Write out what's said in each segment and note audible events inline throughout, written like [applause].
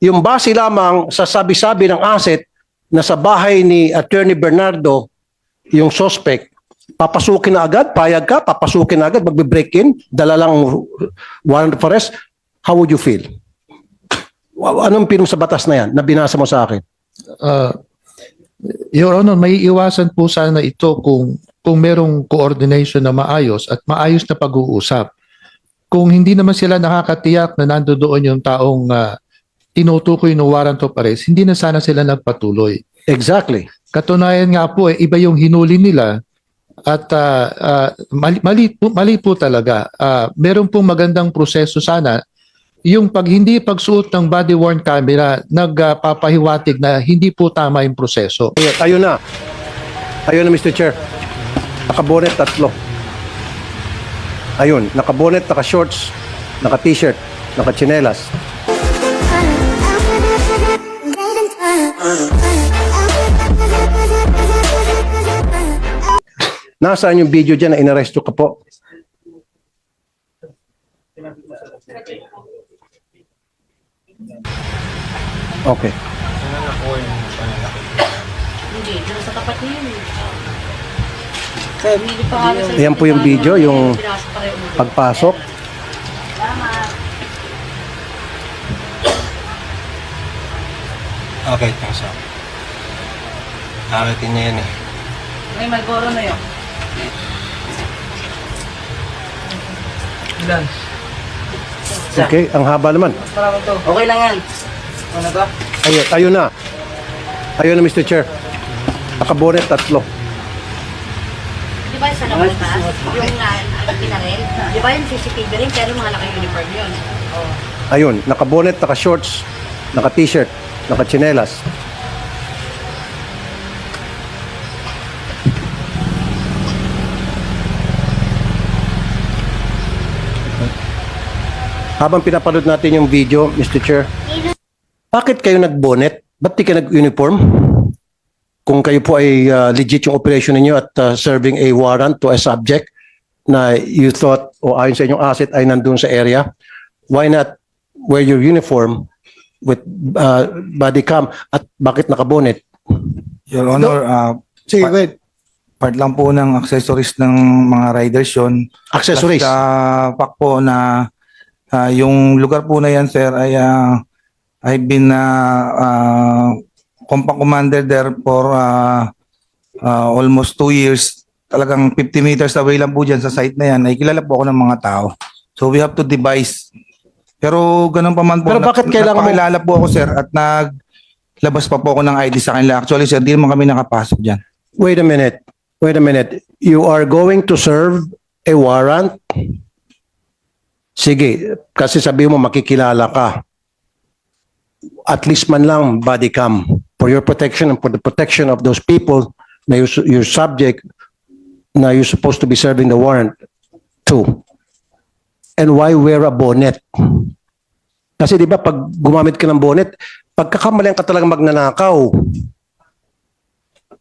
yung base lamang sa sabi-sabi ng asset na sa bahay ni Attorney Bernardo, yung suspect, papasukin na agad, payag ka, papasukin na agad, magbe-break in, dala lang warrant of arrest, how would you feel? Anong pinong sa batas na yan na binasa mo sa akin? Uh, Your Honor, may iwasan po sana ito kung kung merong coordination na maayos at maayos na pag-uusap. Kung hindi naman sila nakakatiyak na nandoon yung taong uh, tinutukoy ng warrant of arrest, hindi na sana sila nagpatuloy. Exactly. Katunayan nga po, eh, iba yung hinuli nila at ah, ah, mali, mali, po, mali po talaga. Ah, meron pong magandang proseso sana. Yung pag hindi pagsuot ng body worn camera, nagpapahiwatig na hindi po tama yung proseso. Ayun, ayun na. Ayun na, Mr. Chair. Nakabonet tatlo. Ayun, nakabonet, naka-shorts, naka-t-shirt, naka-chinelas. Nasaan yung video dyan na inaresto ka po? Okay. Hindi, doon sa tapat niya yun. Hindi pa nga sa Ayan po yung video, yung Pinasa pa rin ulo. Pagpasok, Okay, thanks up. Akitin niya yan eh. May Malboro na yun. okay, ang haba naman. Okay lang yan. Ayun, ayun na. Ayun na, Mr. Chair. Nakabonet tatlo. Di ba sa labas taas? Yung na, pinarel? Di ba yung CCTV rin? Pero mga naka-uniform yun. Ayun, nakabonet, naka-shorts, naka-t-shirt, naka-chinelas. Habang pinapanood natin yung video, Mr. Chair, bakit kayo nagbonet? Ba't di ka nag-uniform? Kung kayo po ay uh, legit yung operation ninyo at uh, serving a warrant to a subject na you thought o ayon sa inyong asset ay nandun sa area, why not wear your uniform with uh, body cam at bakit nakabonet? Your Honor, uh, Sige, Pa- wait. part lang po ng accessories ng mga riders yun. Accessories. Plus, uh, fact po na uh, yung lugar po na yan, sir, ay uh, I've been uh, uh, compa commander there for uh, uh, almost two years. Talagang 50 meters away lang po dyan sa site na yan. Ay kilala po ako ng mga tao. So we have to devise. Pero ganun pa man po. Pero bakit kailangan mo- Napakilala po ako, sir, at naglabas pa po ako ng ID sa kanila. Actually, sir, di naman kami nakapasok dyan. Wait a minute. Wait a minute. You are going to serve a warrant? Sige, kasi sabi mo makikilala ka. At least man lang body cam for your protection and for the protection of those people na you're, you're subject na you're supposed to be serving the warrant to. And why wear a bonnet? Kasi di ba pag gumamit ka ng bonnet, pagkakamalian ka talaga magnanakaw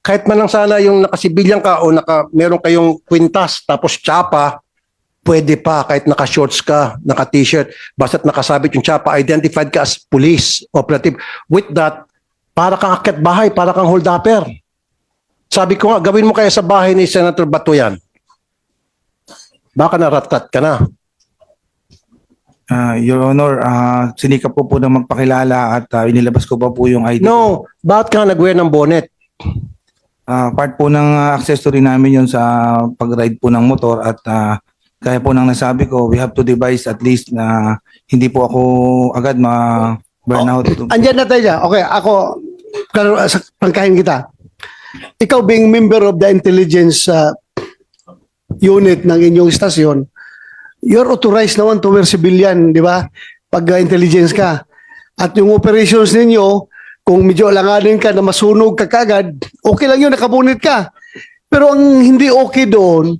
kahit man lang sana yung nakasibilyan ka o naka, meron kayong kwintas tapos tsapa, pwede pa kahit naka-shorts ka, naka-t-shirt, basta't nakasabit yung tsapa, identified ka as police operative. With that, para kang akit bahay, para kang hold-upper. Sabi ko nga, gawin mo kaya sa bahay ni Senator Bato yan. Baka naratat ka na. Ah, Your Honor, ah, sinikap po po na magpakilala at ah, inilabas ko pa po yung ID. No, bakit ka nag-wear ng bonnet? Ah, part po ng ah, accessory namin yon sa pag-ride po ng motor at ah, kaya po nang nasabi ko, we have to devise at least na hindi po ako agad ma burnout. Andyan na tayo dyan. Okay, ako, pangkahin kita. Ikaw being member of the intelligence uh, unit ng inyong istasyon, you're authorized naman to wear civilian, di ba? Pag uh, intelligence ka. At yung operations ninyo, kung medyo alanganin ka na masunog ka kagad, okay lang yun, nakabunit ka. Pero ang hindi okay doon,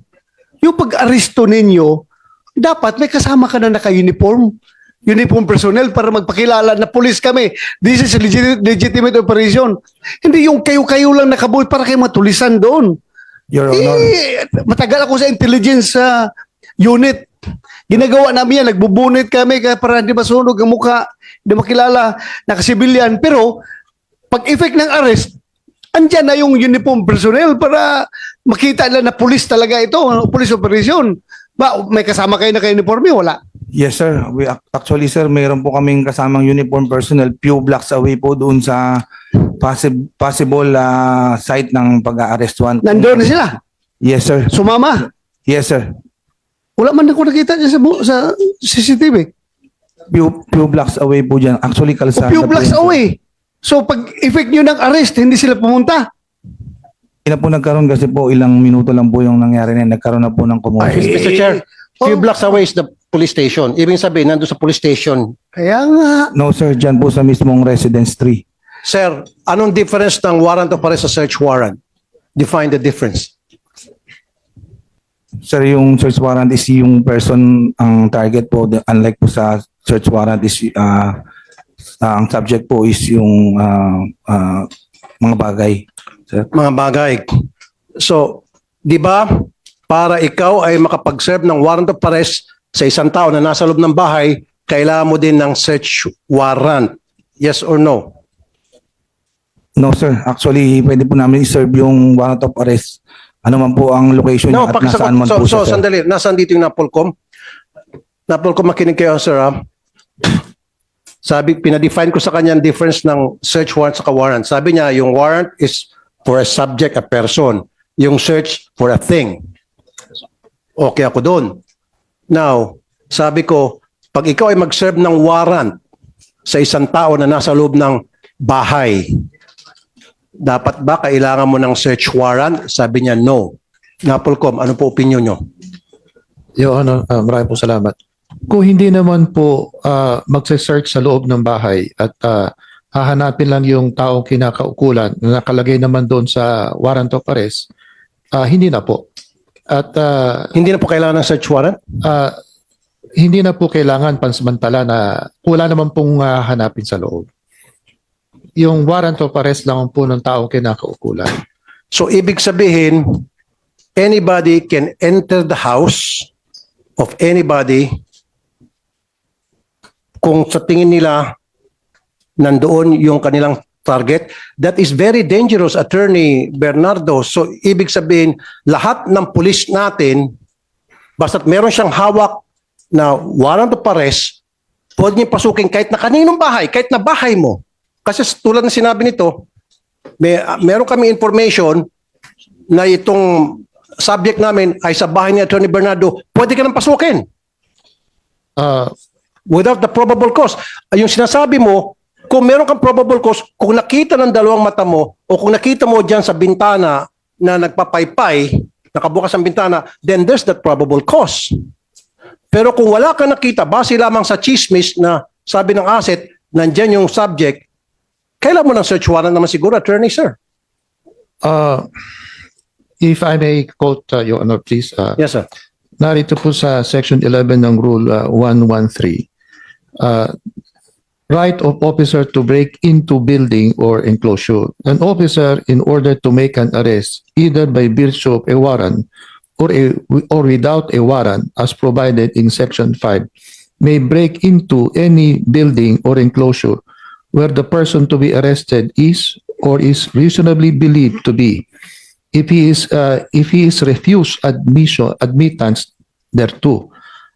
yung pag-aresto ninyo, dapat may kasama ka na naka-uniform. Uniform personnel para magpakilala na police kami. This is a legit- legitimate operation. Hindi yung kayo-kayo lang nakabuhay para kayo matulisan doon. Your Honor, Eh, matagal ako sa intelligence uh, unit. Ginagawa namin yan, nagbubunit kami kaya para hindi masunog ang mukha. hindi makilala, nakasibilyan, pero pag effect ng arrest, andyan na yung uniform personnel para makita nila na police talaga ito, police operation. Ba, may kasama kayo na kayo uniforme? Wala. Yes sir, we actually sir, mayroon po kaming kasamang uniform personnel few blocks away po doon sa possi- possible ah, site ng pag-arrest one. Nandoon na sila. Yes sir. Sumama. Yes sir. Wala man ako nakita dyan sa, bu- sa CCTV. Few, few blocks away po dyan. Actually, kalsada few po blocks sir. away. So pag effect nyo ng arrest, hindi sila pumunta. Na po nagkaroon kasi po ilang minuto lang po yung nangyari na yun. nagkaroon na po ng commotion. Ay. Mr. Chair, few Oh. blocks away is the police station. Ibig sabihin, nandun sa police station. Kaya nga, No sir, dyan po sa mismong residence 3. Sir, anong difference ng warrant of arrest sa search warrant? Define the difference. Sir, yung search warrant is yung person ang target po. The- Unlike po sa search warrant is uh, ang subject po is yung ah, ah, mga bagay. Sir. mga bagay. So, di ba, para ikaw ay makapag-serve ng warrant of arrest sa isang tao na nasa loob ng bahay, kailangan mo din ng search warrant. Yes or no? No sir, actually pwede po namin i-serve yung warrant of arrest. Ano man po ang location No, niya at nasaan man So, po so siya, sir. sandali. Nasaan dito yung Napolcom? Napolcom, makinig kayo, sir. Ha? Sabi, pinadefine ko sa kanya ang difference ng search warrant sa warrant. Sabi niya, yung warrant is for a subject, a person. Yung search for a thing. Okay ako doon. Now, sabi ko, pag ikaw ay mag-serve ng warrant sa isang tao na nasa loob ng bahay, dapat ba kailangan mo ng search warrant? Sabi niya, no. Napolcom, ano po opinion nyo? Your Honor, uh, maraming po salamat. Kung hindi naman po uh, magse-search sa loob ng bahay at uh, hahanapin lang yung taong kinakaukulan na nakalagay naman doon sa warrant of arrest, uh, hindi na po. At uh, Hindi na po kailangan ng search warrant? uh, hindi na po kailangan pansamantala na wala naman pong uh, hanapin sa loob. Yung warrant of arrest lang po ng taong kinakaukulan. So, ibig sabihin, anybody can enter the house of anybody kung sa tingin nila nandoon yung kanilang target. That is very dangerous, Attorney Bernardo. So, ibig sabihin, lahat ng pulis natin, basta't meron siyang hawak na warrant of arrest, pwede niya pasukin kahit na kaninong bahay, kahit na bahay mo. Kasi tulad ng sinabi nito, may, ah, meron kami information na itong subject namin ay sa bahay ni Attorney Bernardo, pwede ka nang pasukin Uh, without the probable cause. Ay, Yung sinasabi mo, kung meron kang probable cause, kung nakita ng dalawang mata mo o kung nakita mo dyan sa bintana na nagpapaypay, nakabukas ang bintana, then there's that probable cause. Pero kung wala kang nakita, base lamang sa chismis na sabi ng asset, nandyan yung subject, kailan mo ng search warrant naman siguro, attorney, sir? uh, if I may quote, uh, Your Honor, please. Uh, Yes, sir. narito po sa Section 11 ng Rule uh, 113, uh, right of officer to break into building or enclosure. An officer, in order to make an arrest, either by virtue of a warrant or, a, or without a warrant, as provided in Section 5, may break into any building or enclosure where the person to be arrested is or is reasonably believed to be if he is uh, if he is refused admission admittance thereto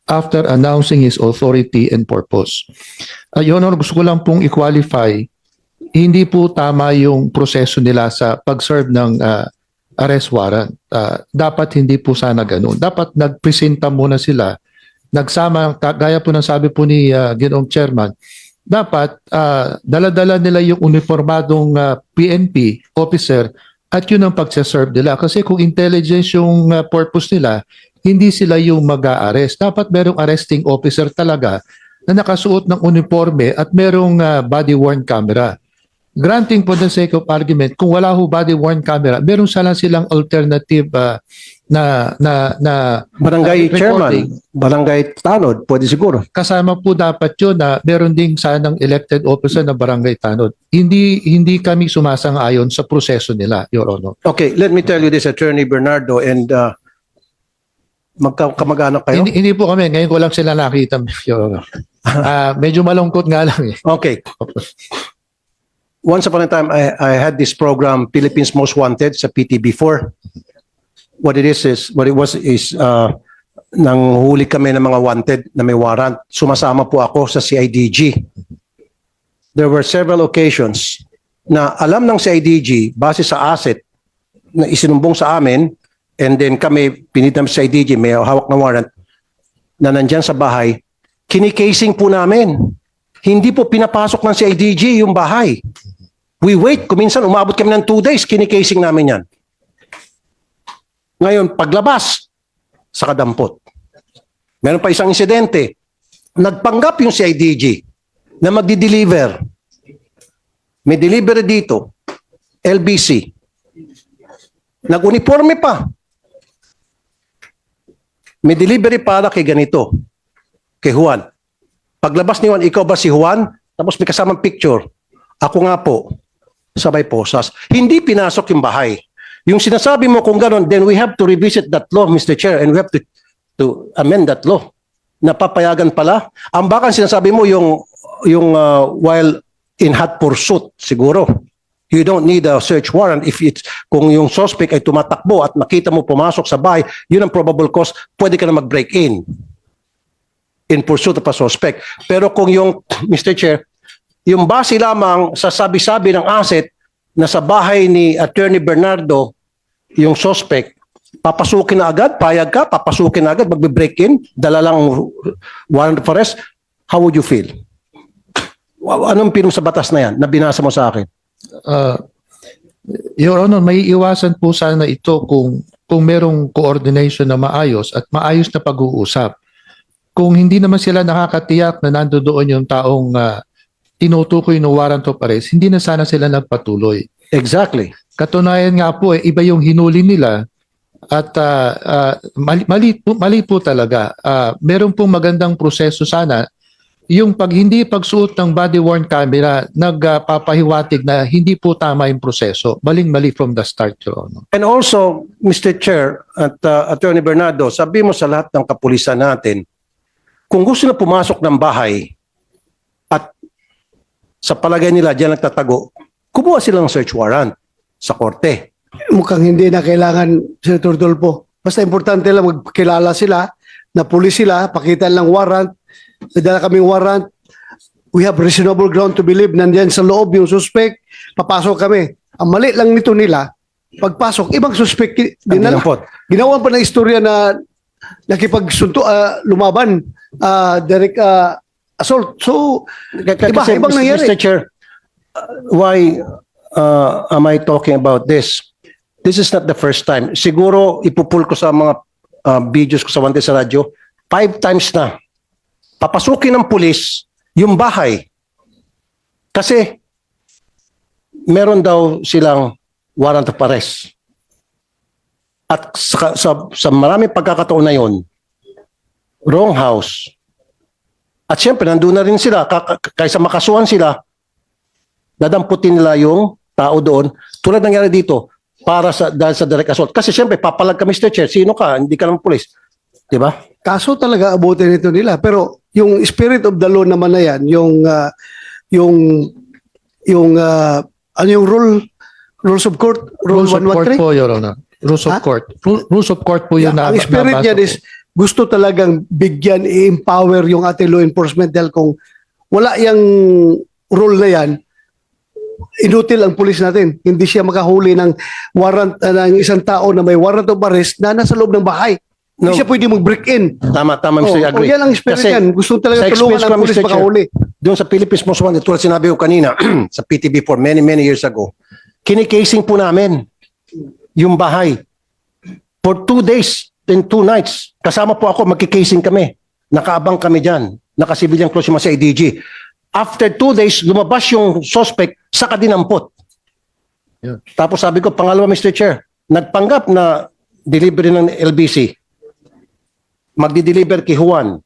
after announcing his authority and purpose. Uh, Your Honor, gusto ko lang pong i-qualify, hindi po tama yung proseso nila sa pag-serve ng uh, arrest warrant. Uh, dapat hindi po sana ganun. Dapat nagpresenta muna sila, nagsama, ka- gaya po ng sabi po ni uh, Ginoong Chairman, dapat uh, dala-dala nila yung uniformadong uh, PNP officer at yun ang pagsaserve nila. Kasi kung intelligence yung uh, purpose nila, hindi sila yung mag arrest Dapat merong arresting officer talaga na nakasuot ng uniforme at merong uh, body-worn camera. Granting for the sake of argument, kung wala ho body-worn camera, meron sana silang alternative uh, na na na Barangay Uh, chairman, barangay tanod, pwede siguro. kasama po dapat yun na meron ding sanang elected officer na barangay tanod. Hindi hindi kami sumasang-ayon sa proseso nila, Your Honor. Okay, let me tell you this, Attorney Bernardo, and uh, Magkakamag-anak kayo? Hindi, hindi po kami. Ngayon ko lang sila nakita, [laughs] Your Honor. Ah, medyo malungkot nga lang eh. Okay. [laughs] Once upon a time, I, I had this program, Philippines Most Wanted, sa PTB4. What it is is, what it was is, uh, nanghuli kami ng mga wanted na may warrant. Sumasama po ako sa CIDG. There were several occasions na alam ng CIDG, base sa asset na isinumbong sa amin, and then kami, pinitam sa CIDG, may hawak na warrant, na nandyan sa bahay, kinikasing po namin. Hindi po pinapasok ng CIDG yung bahay. We wait. Kuminsan, umabot kami ng two days, kinikasing namin yan. Ngayon, paglabas, sa kadampot. Meron pa isang insidente. Nagpanggap yung CIDG na magdi-deliver. May delivery dito, LBC. Nag-uniforme pa. May delivery para kay ganito, kay Juan. Paglabas ni Juan, ikaw ba si Juan? Tapos may kasamang picture. Ako nga po, sabay posas. Hindi pinasok yung bahay. Yung sinasabi mo kung gano'n, then we have to revisit that law, Mr. Chair, and we have to, to amend that law. Napapayagan pala. Ang baka sinasabi mo yung, yung uh, while in hot pursuit, siguro. You don't need a search warrant if it's, kung yung suspect ay tumatakbo at nakita mo pumasok sa bahay, yun ang probable cause, pwede ka na mag-break in in pursuit of a suspect. Pero kung yung, Mr. Chair, yung base lamang sa sabi-sabi ng asset na sa bahay ni Attorney Bernardo, yung suspect, papasukin na agad, payag ka, papasukin na agad, magbe-break in, dala lang warrant of arrest, how would you feel? Anong pinong sa batas na yan na binasa mo sa akin? Ah, Your Honor, may iwasan po sana ito kung kung merong coordination na maayos at maayos na pag-uusap. Kung hindi naman sila nakakatiyak na nandoon yung taong ah, tinutukoy ng warrant of arrest, hindi na sana sila nagpatuloy. Exactly. Katunayan nga po, eh, iba yung hinuli nila at ah, ah, mali, mali, po, mali po talaga. Ah, meron pong magandang proseso sana. Yung pag hindi pagsuot ng body worn camera, nagpapahiwatig na hindi po tama yung proseso. Maling-mali from the start, Your Honor. And also, Mr. Chair at uh, Attorney Bernardo, sabi mo sa lahat ng kapulisan natin, kung gusto na pumasok ng bahay sa palagay nila diyan nagtatago, kumuha sila ng search warrant sa korte. Mukhang hindi na kailangan, Senator Dolpo. Basta importante lang magkilala sila, na pulis sila, pakita lang warrant, nadala kaming warrant, we have reasonable ground to believe nandiyan sa loob yung suspect, papasok kami. Ang mali lang nito nila, pagpasok, ibang suspect dinala. dinampot. Ginawa pa ng istorya na nakipagsunto, ah, lumaban, ah, direct ah, assault. So, K- k- Iba, kasi, ibang Mr. nangyari. Mr. Chair, uh, why uh, am I talking about this? This is not the first time. Siguro ipupul ko sa mga uh, videos ko sa Wanted sa radyo, five times na. Papasukin ng pulis yung bahay. Kasi meron daw silang warrant of arrest. At sa, sa, sa maraming pagkakataon na yon, wrong house, at syempre, nandun na rin sila. Ka- ka- Kaysa makasuhan sila, dadamputin nila yung tao doon. Tulad nangyari dito, para sa, dahil sa direct assault. Kasi syempre, papalag ka, Mr. Chair. Sino ka? Hindi ka naman pulis. Di ba? kaso talaga abutin ito nila. Pero yung spirit of the law naman na yan, yung, ah, yung, yung, ah, ano yung rule, rules of court, rule Rules of court 113? po, Your Honor. Rules of Ha? court. Ru- Rules of court po yun Yeah, na ang spirit ko. is gusto talagang bigyan, i-empower yung ating law enforcement dahil kung wala yung rule na yan, inutil ang pulis natin. Hindi siya makahuli ng warrant ah, ng isang tao na may warrant of arrest na nasa loob ng bahay. No. Hindi siya pwede mag-break in. Tama, tama, Oh, Mr. oh, Agree. yan ang Kasi yan. Gusto talaga tulungan experience ang ko, pulis makahuli. Doon sa Philippines Most Wanted, tulad sinabi ko kanina, [clears throat] sa PTB4 many, many years ago, kinikasing po namin yung bahay. For two days and two nights, kasama po ako, magkikasing kami. Nakaabang kami dyan. Nakasibilyang close yung mga sa IDG. After two days, lumabas yung suspect sa kadinampot. Yeah. Tapos sabi ko, pangalawa Mr. Chair, nagpanggap na delivery ng LBC. Magdi-deliver kay Juan.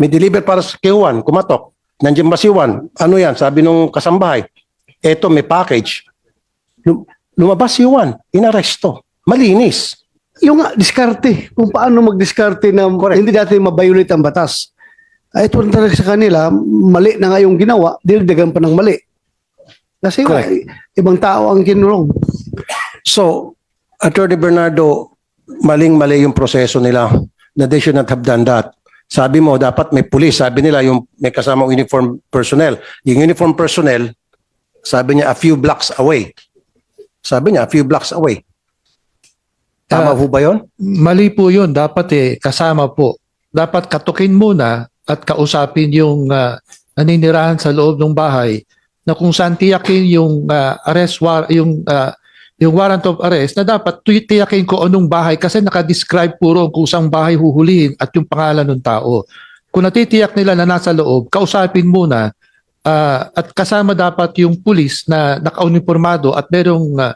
May deliver para sa kay Juan, kumatok. Nandiyan ba si Juan? Ano yan? Sabi nung kasambahay. Eto, may package. Lum- lumabas si Juan. Inaresto. Malinis. Yung nga, diskarte. Kung paano mag-diskarte na hindi natin mabiolate ang batas. Ay, ito talaga sa kanila, mali na nga yung ginawa, dildagan pa ng mali. Kasi nga, Correct. ibang tao ang kinulong. So, Attorney Bernardo, maling-mali yung proseso nila na they should not have done that. Sabi mo, dapat may pulis. Sabi nila, yung may kasamang uniform personnel. Yung uniform personnel, sabi niya, a few blocks away. Sabi niya, a few blocks away. Tama Ah, ho ba yun? Mali po yun. Dapat eh, kasama po. Dapat katukin muna at kausapin yung ah, naninirahan sa loob ng bahay na kung saan tiyakin yung ah, arrest war yung ah, yung warrant of arrest na dapat tiyakin ko anong bahay kasi nakadescribe puro kung saan bahay huhulihin at yung pangalan ng tao. Kung natitiyak nila na nasa loob, kausapin muna ah, at kasama dapat yung pulis na nakauniformado at merong uh,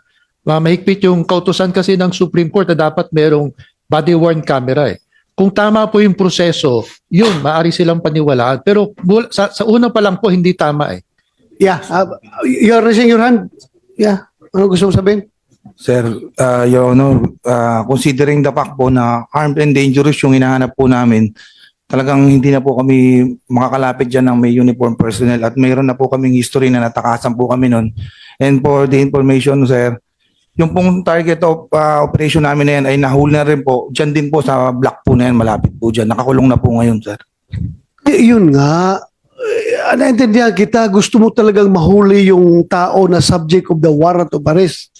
mahigpit yung kautusan kasi ng Supreme Court na dapat merong body worn camera eh. Kung tama po yung proseso, yun, maari silang paniwalaan. Pero sa, sa una pa lang po, hindi tama eh. Yeah, uh, you're raising your hand. Yeah, ano gusto mo sabihin? Sir, uh, Your Honor, uh, considering the fact po na armed and dangerous yung hinahanap po namin, talagang hindi na po kami makakalapit dyan ng may uniform personnel at mayroon na po kaming history na natakasan po kami nun. And for the information, sir, yung pong target of uh, operation namin na yan ay nahuli na rin po, dyan din po sa block po na yan, malapit po dyan. Nakakulong na po ngayon, sir. Y- yun nga, eh, naintindihan kita, gusto mo talagang mahuli yung tao na subject of the warrant of arrest.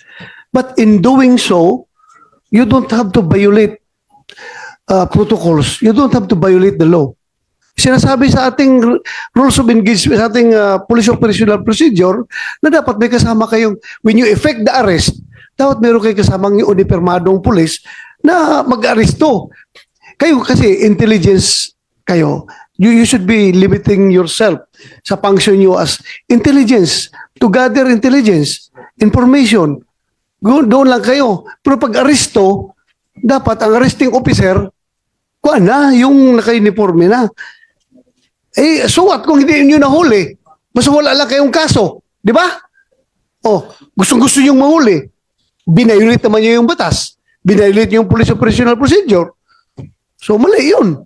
But in doing so, you don't have to violate uh, protocols. You don't have to violate the law. Sinasabi sa ating rules of engagement, sa ating uh, police operational procedure, na dapat may kasama kayong, when you effect the arrest, dapat meron kayong kasamang yung unipermadong police na mag-aresto. Kayo kasi intelligence kayo, you, you should be limiting yourself sa function nyo as intelligence, to gather intelligence, information. Doon lang kayo. Pero pag aresto, dapat ang arresting officer, kuha na, yung naka-uniforme na. Eh, so what kung hindi nyo nahuli? Basta wala lang kayong kaso. Di ba? Oh, gustong-gusto nyo mahuli. Binayulit naman nyo yung batas. Binayulit nyo yung police operational procedure. So, mali yun.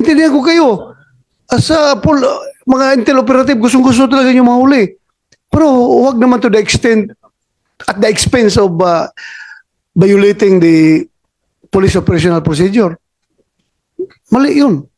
Intindihan ko kayo. As pol- mga intel operative, gustong-gusto talaga nyo mahuli. Pero huwag naman to the extent, at the expense of uh, violating the police operational procedure. Mali yun.